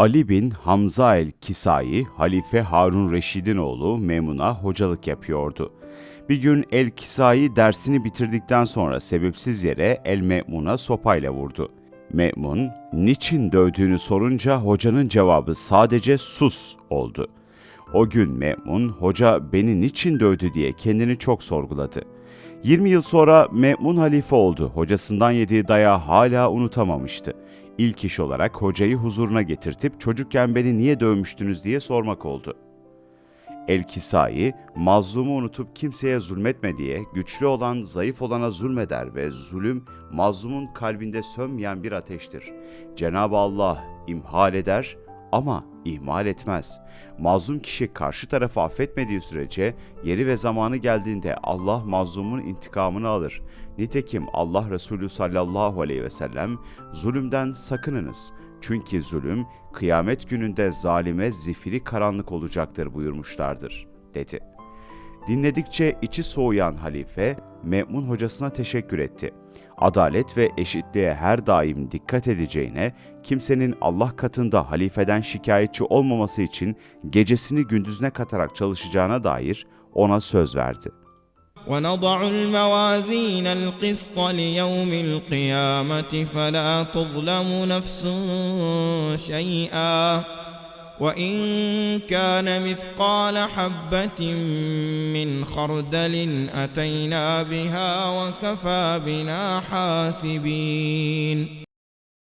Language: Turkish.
Ali bin Hamza el-Kisai, Halife Harun Reşid'in oğlu Memun'a hocalık yapıyordu. Bir gün el-Kisai dersini bitirdikten sonra sebepsiz yere el-Memun'a sopayla vurdu. Memun, niçin dövdüğünü sorunca hocanın cevabı sadece sus oldu. O gün Memun, hoca beni niçin dövdü diye kendini çok sorguladı. 20 yıl sonra Me'mun halife oldu. Hocasından yediği dayağı hala unutamamıştı. İlk iş olarak hocayı huzuruna getirtip çocukken beni niye dövmüştünüz diye sormak oldu. El-Kisai, mazlumu unutup kimseye zulmetme diye güçlü olan zayıf olana zulmeder ve zulüm mazlumun kalbinde sönmeyen bir ateştir. Cenab-ı Allah imhal eder ama ihmal etmez. Mazlum kişi karşı tarafı affetmediği sürece yeri ve zamanı geldiğinde Allah mazlumun intikamını alır. Nitekim Allah Resulü sallallahu aleyhi ve sellem zulümden sakınınız. Çünkü zulüm kıyamet gününde zalime zifiri karanlık olacaktır buyurmuşlardır, dedi. Dinledikçe içi soğuyan halife, Me'mun hocasına teşekkür etti Adalet ve eşitliğe her daim dikkat edeceğine, kimsenin Allah katında halifeden şikayetçi olmaması için gecesini gündüzüne katarak çalışacağına dair ona söz verdi. ونضع الموازين القسط ليوم القيامة فلا تظلم نفس شيئا وإن كان مثقال حبة من خردل أتينا بها وكفى بنا حاسبين.